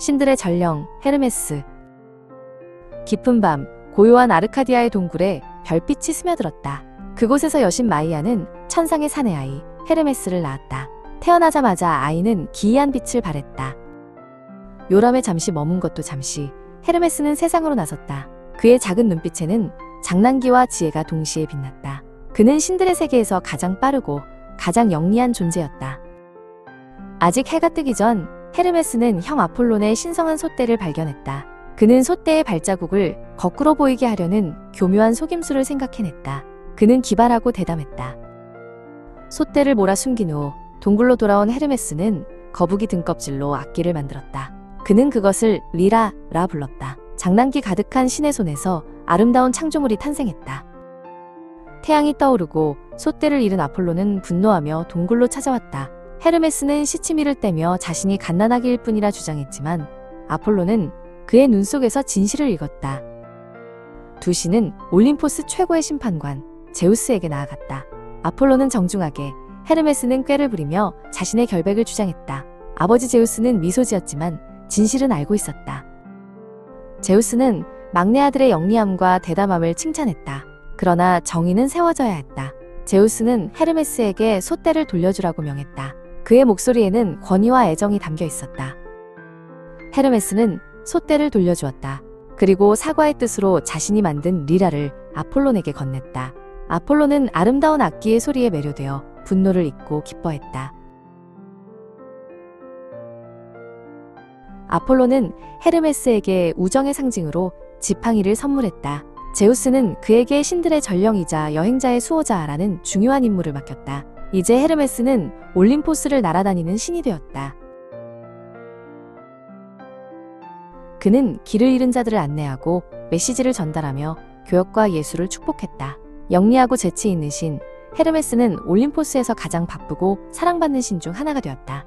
신들의 전령 헤르메스 깊은 밤 고요한 아르카디아의 동굴에 별빛이 스며들었다. 그곳에서 여신 마이아는 천상의 사내 아이 헤르메스를 낳았다. 태어나자마자 아이는 기이한 빛을 발했다. 요람에 잠시 머문 것도 잠시 헤르메스는 세상으로 나섰다. 그의 작은 눈빛에는 장난기와 지혜가 동시에 빛났다. 그는 신들의 세계에서 가장 빠르고 가장 영리한 존재였다. 아직 해가 뜨기 전 헤르메스는 형 아폴론의 신성한 솥대를 발견했다. 그는 솥대의 발자국을 거꾸로 보이게 하려는 교묘한 속임수를 생각해냈다. 그는 기발하고 대담했다. 솥대를 몰아 숨긴 후 동굴로 돌아온 헤르메스는 거북이 등껍질로 악기를 만들었다. 그는 그것을 리라라 불렀다. 장난기 가득한 신의 손에서 아름다운 창조물이 탄생했다. 태양이 떠오르고 솥대를 잃은 아폴로는 분노하며 동굴로 찾아왔다. 헤르메스는 시치미를 떼며 자신이 갓난아기일 뿐이라 주장했지만 아폴로는 그의 눈 속에서 진실을 읽었다. 두 신은 올림포스 최고의 심판관 제우스에게 나아갔다. 아폴로는 정중하게 헤르메스는 꾀를 부리며 자신의 결백을 주장했다. 아버지 제우스는 미소 지었지만 진실은 알고 있었다. 제우스는 막내 아들의 영리함과 대담함을 칭찬했다. 그러나 정의는 세워져야 했다. 제우스는 헤르메스에게 솥대를 돌려주라고 명했다. 그의 목소리에는 권위와 애정이 담겨 있었다. 헤르메스는 솥대를 돌려주었다. 그리고 사과의 뜻으로 자신이 만든 리라를 아폴론에게 건넸다. 아폴론은 아름다운 악기의 소리에 매료되어 분노를 잊고 기뻐했다. 아폴로는 헤르메스에게 우정의 상징으로 지팡이를 선물했다. 제우스는 그에게 신들의 전령이자 여행자의 수호자라는 중요한 임무를 맡겼다. 이제 헤르메스는 올림포스를 날아다니는 신이 되었다. 그는 길을 잃은 자들을 안내하고 메시지를 전달하며 교역과 예술을 축복했다. 영리하고 재치 있는 신, 헤르메스는 올림포스에서 가장 바쁘고 사랑받는 신 중 하나가 되었다.